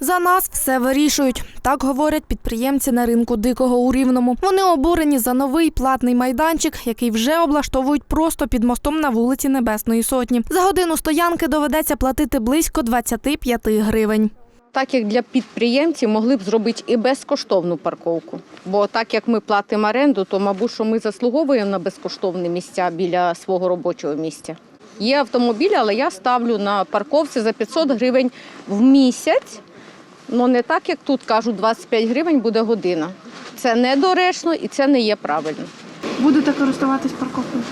За нас все вирішують. Так говорять підприємці на ринку дикого у Рівному. Вони обурені за новий платний майданчик, який вже облаштовують просто під мостом на вулиці Небесної Сотні. За годину стоянки доведеться платити близько 25 гривень. Так як для підприємців могли б зробити і безкоштовну парковку. Бо так як ми платимо оренду, то мабуть, що ми заслуговуємо на безкоштовні місця біля свого робочого місця. Є автомобіль, але я ставлю на парковці за 500 гривень в місяць. Ну не так, як тут кажуть, 25 гривень буде година. Це недоречно і це не є правильно. Будете користуватись парковкою?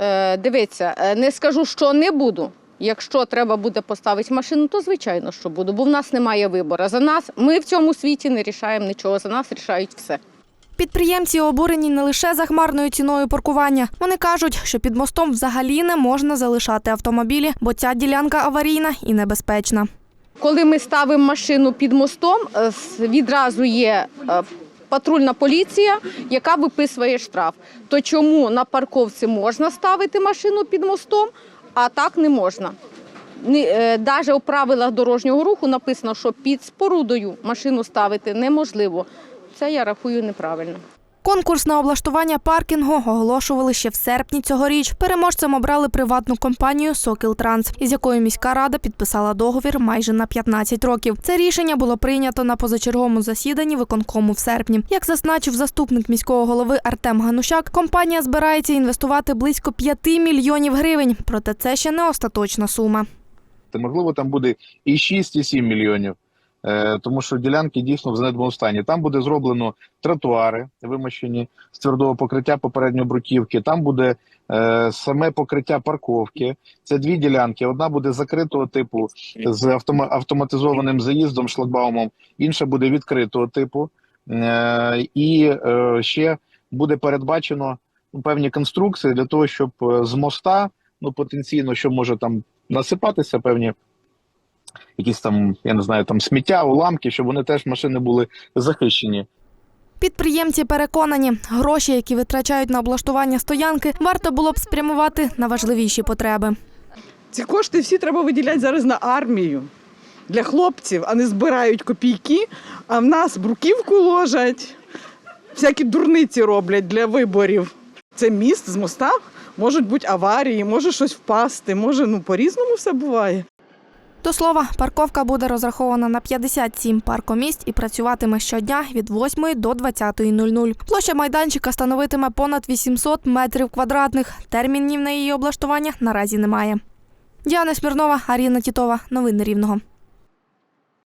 Е, дивіться, е, не скажу, що не буду. Якщо треба буде поставити машину, то звичайно, що буду, бо в нас немає вибору. За нас ми в цьому світі не рішаємо нічого, за нас рішають все. Підприємці обурені не лише захмарною ціною паркування. Вони кажуть, що під мостом взагалі не можна залишати автомобілі, бо ця ділянка аварійна і небезпечна. Коли ми ставимо машину під мостом, е, відразу є е, патрульна поліція, яка виписує штраф. То чому на парковці можна ставити машину під мостом, а так не можна? Навіть у правилах дорожнього руху написано, що під спорудою машину ставити неможливо. Це я рахую неправильно. Конкурс на облаштування паркінгу оголошували ще в серпні цьогоріч. Переможцем обрали приватну компанію Сокіл Транс, із якою міська рада підписала договір майже на 15 років. Це рішення було прийнято на позачерговому засіданні виконкому в серпні. Як зазначив заступник міського голови Артем Ганущак, компанія збирається інвестувати близько 5 мільйонів гривень. Проте це ще не остаточна сума. Можливо, там буде і 6, і 7 мільйонів. Е, Тому що ділянки дійсно в занедбаному стані. Там буде зроблено тротуари, вимощені з твердого покриття попередньо бруківки. Там буде е, саме покриття парковки. Це дві ділянки. Одна буде закритого типу з автома- автоматизованим заїздом, шлагбаумом, інша буде відкритого типу. Е, І ще буде передбачено ну, певні конструкції для того, щоб з моста, ну потенційно, що може там насипатися, певні якісь там, я не знаю, там сміття, уламки, щоб вони теж машини були захищені. Підприємці переконані, гроші, які витрачають на облаштування стоянки, варто було б спрямувати на важливіші потреби. Ці кошти всі треба виділяти зараз на армію для хлопців, а не збирають копійки, а в нас бруківку ложать, всякі дурниці роблять для виборів. Це міст з моста, можуть бути аварії, може щось впасти, може, ну по-різному все буває. До слова, парковка буде розрахована на 57 паркомісць і працюватиме щодня від 8 до 20.00. Площа майданчика становитиме понад 800 метрів квадратних. Термінів на її облаштування наразі немає. Діана Смірнова, Аріна Тітова. Новини Рівного.